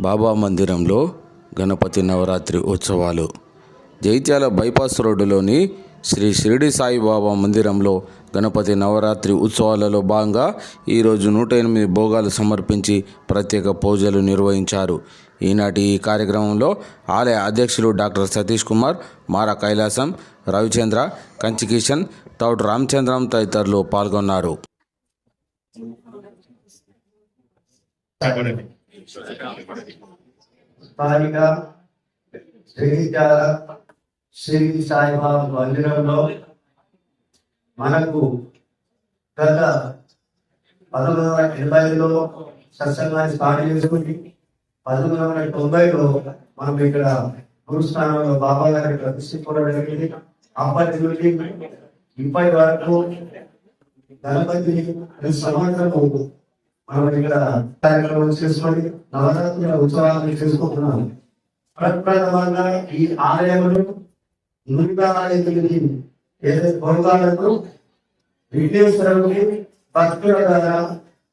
బాబా మందిరంలో గణపతి నవరాత్రి ఉత్సవాలు. జైత్యాల బైపాస్ రోడ్డులోని శ్రీ షిరిడి సాయిబాబా మందిరంలో గణపతి నవరాత్రి ఉత్సవాలలో భాగంగా ఈరోజు నూట ఎనిమిది భోగాలు సమర్పించి ప్రత్యేక పూజలు నిర్వహించారు. ఈనాటి ఈ కార్యక్రమంలో ఆలయ అధ్యక్షులు డాక్టర్ సతీష్ కుమార్ మారా కైలాసం రవిచంద్ర కంచి కిషన్ తౌడు రామచంద్రం తదితరులు పాల్గొన్నారు. స్థానిక జగిత్యాల శ్రీ సాయిబాబా మందిరంలో మనకు గత పంతొమ్మిది వందల ఎనభైలో సత్సంగాన్ని స్టార్ట్ చేసుకుని పంతొమ్మిది వందల తొంభైలో మనం ఇక్కడ గురుస్థానంలో బాబా గారిని ప్రతిష్ఠించుకోవడం జరిగింది. అప్పటి నుండి ఇప్పటి వరకు గణపతి ప్రతి మనం ఇక్కడ కార్యక్రమం చేసుకొని నవరాత్రుల ఉత్సవాలను చేసుకుంటున్నాం ప్రప్రథమంగా ఈ ఆలయములు నూట ఎనిమిది భోగాలకు విఘ్నేశ్వరుడికి భక్తుల ద్వారా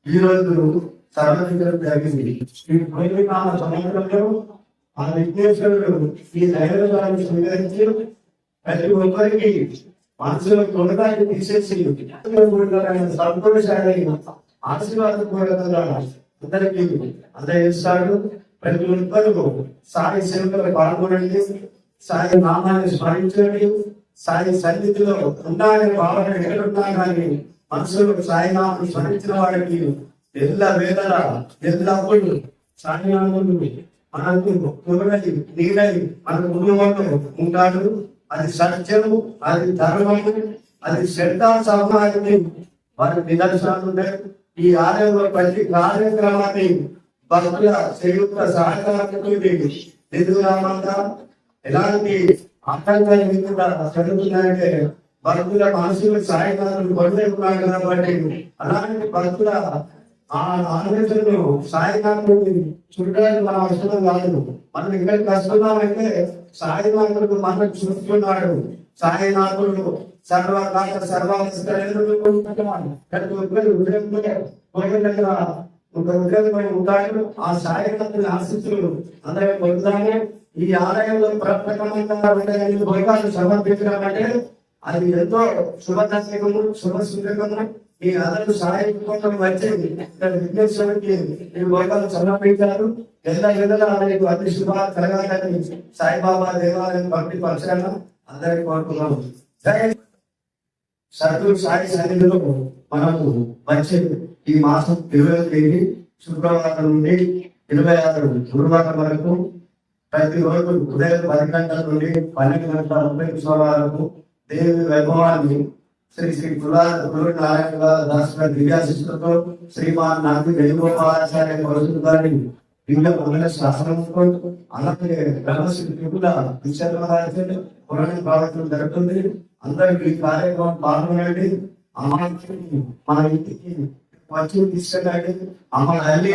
ఈ రోజు సమర్పించడం జరిగింది. ఈ భూమికామ సమయంలో ఆ విఘ్నేశ్వరుడు ఈ నైవేద్యాన్ని స్వీకరించి ప్రతి ఒక్కరికి మనసులో కొనడానికి తీసేసి సంతోషాన్ని ఆశీర్వాదపూర్వకంగా అందరికీ అందజేస్తాడు ప్రతి ఒక్కరు సాయి సేవలో పాల్గొనండి. సాయి నామాన్ని స్మరించండి. సాయి సన్నిధిలో ఉండాలని భావన ఎక్కడున్నా కానీ మనసులో సాయి నామాన్ని స్మరించిన వాడికి ఎల్ల వేదల ఎల్లప్పుడు సాయి నామములు మనకు కుమరని నీడని మన కుటుంబంలో ఉంటాడు అది సత్యము అది ధర్మము అది శ్రద్ధ సమాజం వారి నిదర్శనాలు ఉన్నాయి. ఈ ఆలయంలో ప్రతి కార్యక్రమాన్ని భక్తుల సంయుక్త సహకారంతో నిధురామంగా ఎలాంటి ఆటంకాలు లేకుండా జరుగుతున్నాయంటే భక్తుల మనసులు సాయకాలను పొందుతున్నాయి కాబట్టి అలాంటి భక్తుల ఆ ఆలోచనలు సాయకాలను చూడడానికి మనం అవసరం కాదు. మనం ఇక్కడ ఇక్కడికి వస్తున్నామంటే సాయినాథుడు మనం చూస్తున్నాడు. సాయినాథుడు సర్వకాల సర్వాలు ఒక ఉంటాడు. ఆ సాయకాల ఆశిస్తులు అందరూ పొందుతాము ఈ ఆలయంలో ప్రప్రకమంగా ఉండేది భోగాలు సమర్పించడం అంటే అది ఎంతో శుభదర్శకము శుభ సూచకము ఈ అందరూ సహాయం కోసం వచ్చేది. విఘ్నేశ్వరుడికి ఈ భోగాలు సమర్పించారు. ఎంత ఎదల అతి శుభ కలగాలని సాయిబాబా దేవాలయం పంపి పరచాను అందరికి కోరుకున్నాము జై సద్గురు సాయి సన్నిధిలో మనకు వచ్చే ఈ మాసం ఇరవై తేదీ శుక్రవారం నుండి ఇరవై ఆరు గురువారం వరకు ప్రతి రోజు ఉదయం పది గంటల నుండి పన్నెండు గంటల ముప్పై నిమిషాల వరకు దేవి వైభవాన్ని శ్రీ శ్రీ కులా గురు నారాయణ దాస్ గారి శ్రీమాన్ నాంది వేణుగోపాలాచార్య పరుషులు గారి దివ్య మంగళ అలాగే బ్రహ్మశ్రీ త్రిపుల విశ్వనాథాచార్య పురాణ జరుగుతుంది. అందరికి ఈ కార్యక్రమం పాల్గొనండి. అమ్మాయికి మన ఇంటికి వచ్చి తీసుకెళ్ళండి అమ్మ తల్లి